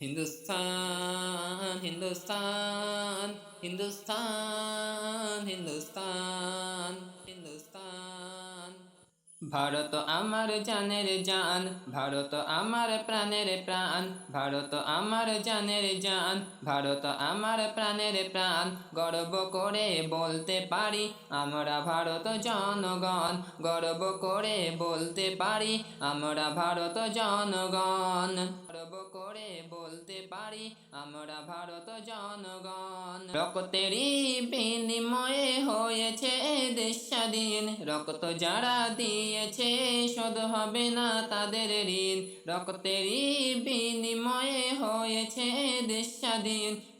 Hindustan, Hindustan, Hindustan, Hindustan, Hindustan. Bharat আমার জানের জান, ভারত আমার প্রাণের প্রাণ, ভারত আমার জানের জান, ভারত আমার প্রাণের প্রাণ। গর্ব করে বলতে পারি, আমরা ভারত জনগণ। গর্ব করে বলতে পারি, আমরা ভারত জনগণ। গর্ব করে বলতে পারি, আমরা ভারত জনগণ। রক্তেরই বিনিময়ে রক্ত যারা দিয়েছে, শোধ হবে না তাদের ঋণ। রক্তেরই বিনিময়ে হয়েছে দেশ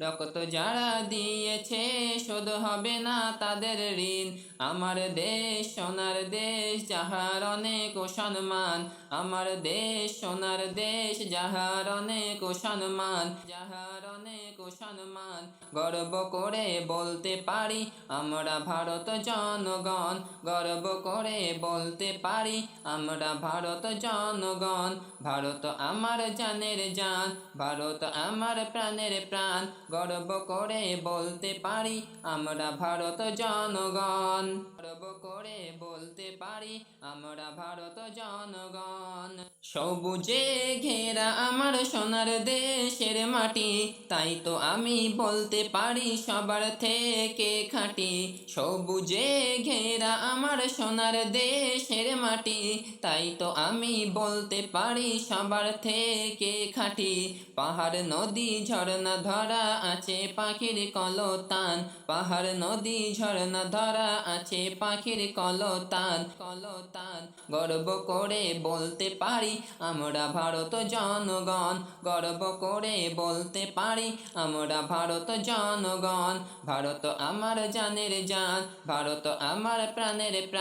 রক্ত যারা দিয়েছে, শোধ হবে না তাদের ঋণ। আমার দেশ সোনার দেশ, যাহার অনেক সম্মান। আমার দেশ সোনার দেশ, যাহার অনেক সম্মান। যাহার অনেক সম্মান। গর্ব করে বলতে পারি, আমরা ভারত জনগণ। গর্ব করে বলতে পারি, আমরা ভারত জনগণ। ভারত আমার জানের জান, ভারত আমার প্রাণের প্রাণ। গর্ব করে বলতে পারি, আমরা ভারত জনগণ। গর্ব করে বলতে পারি, আমরা ভারত জনগণ। সবুজে ঘেরা আমার সোনার দেশের মাটি, তাই তো আমি বলতে পারি সবার থেকে খাঁটি। সবুজে ঘেরা আমার সোনার দেশের মাটি, তাই তো আমি বলতে পারি সবার থেকে খাটি। পাহাড়, নদী, ঝর্ণা ধরা আছে পাখির কলতান। পাহাড়, নদী, ঝর্ণা ধরা আছে পাখির কলতান। কলতান, গর্ব করে বলতে পারি আমরা ভারত জনগণ। গর্ব করে বলতে পারি আমরা ভারত জনগণ। ভারত আমার জানের জান, ভারত আমার প্রাণের প্রাণ।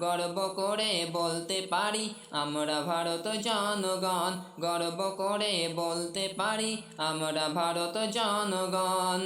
গর্ব করে বলতে পারি আমরা ভারত জনগণ। গর্ব করে বলতে পারি আমরা ভারত জনগণ।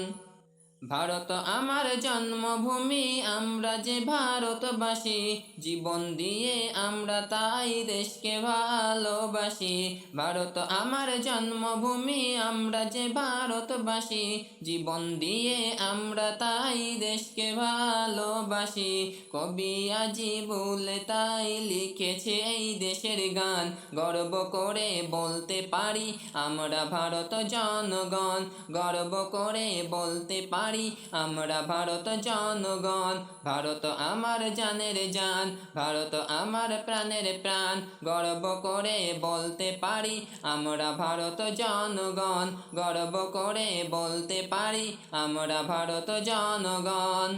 ভারত আমার জন্মভূমি, আমরা যে ভারতবাসী, জীবন দিয়ে আমরা তাই দেশকে ভালোবাসি। ভারত আমার জন্মভূমি, আমরা যে ভারতবাসী, জীবন দিয়ে আমরা তাই দেশকে ভালোবাসি। কবি আজি বলে তাই লিখেছে এই দেশের গান, গর্ব করে বলতে পারি, আমরা ভারত জনগণ, গর্ব করে বলতে পারি আমরা ভারত জনগণ, ভারত আমার জানের জান, ভারত আমার প্রাণের প্রাণ। গর্ব করে বলতে পারি, আমরা ভারত জনগণ, গর্ব করে বলতে পারি, আমরা ভারত জনগণ।